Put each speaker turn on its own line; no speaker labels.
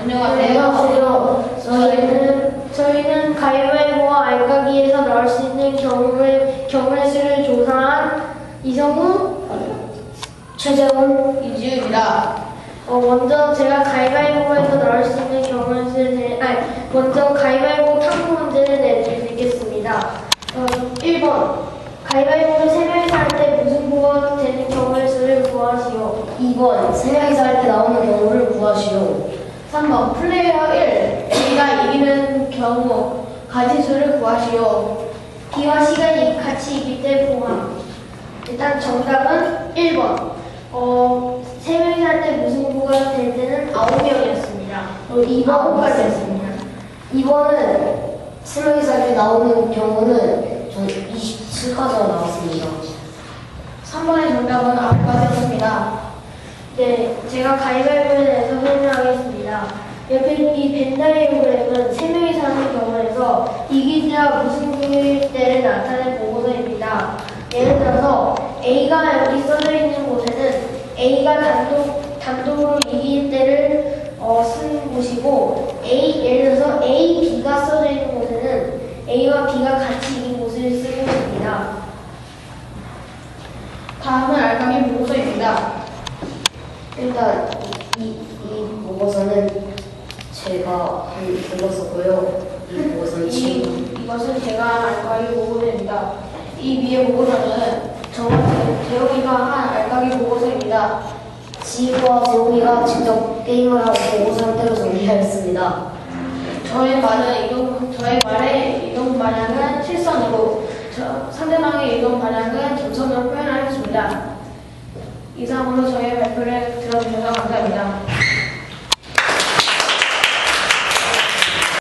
안녕하세요. 저희는 저희는 가위바위보와 알까기에서 나올 수 있는 경우의 경우의 수를 조사한 이성우, 최재훈.
이지훈입니다.
어 먼저 제가 가위바위보에서 나올 수 있는 경우의 수를 내, 아니 먼저 가위바위보 탐구 문제를 내드리겠습니다. 어 1번 가위바위보를 세 명이서 할 때 무승부가 되는 경우의 수를 구하시오.
2번 세 명이서 할 때 나오는 경우를 구하시오.
3번 플레이어 1. A가 이기는 경우 가지수를 구하시오.
기와 시간이 같이 있기 때 포함. 일단 정답은 1번. 어, 세 명이 할때 무승부가 될 때는 9명이었습니다.
어, 2번
됐습니다.
2번은 세 명이서 할때 나오는 경우는 전 27가지가 나왔습니다.
3번의 정답은 앞까지였습니다.
네, 제가 가위바위보에 대해서 설명하겠습니다. 옆에 이 벤다이오그램은 세 명이서 하는 경우에서 이기자 무승부일 때를 나타낸 보고서입니다. 예를 들어서 A가 여기 써져 있는 곳에는 A가 단독, 단독으로 이길 때를 어, 쓴 곳이고 A, 예를 들어서 A, B가 써져 있는 곳에는 A와 B가 같이 이긴 곳을 쓰고 있습니다.
다음은 알까기 보고서입니다.
일단 이, 이 보고서는 제가 한 읽었었고요. 이 보고서는
이,
지금
이것은 제가 알까기 보고서입니다. 이 위의 보고서는 저와 재영이가 한 알까기 보고서입니다.
지우와 재홍이가 직접 게임을 하고 보고서를 때로 정리하였습니다.
저의 말은 이동, 저의 말의 이동 반향은 실선으로, 저, 상대방의 이동 반향은 점선으로 표현하였습니다. 이상으로 저의 발표를 들어주셔서 감사합니다.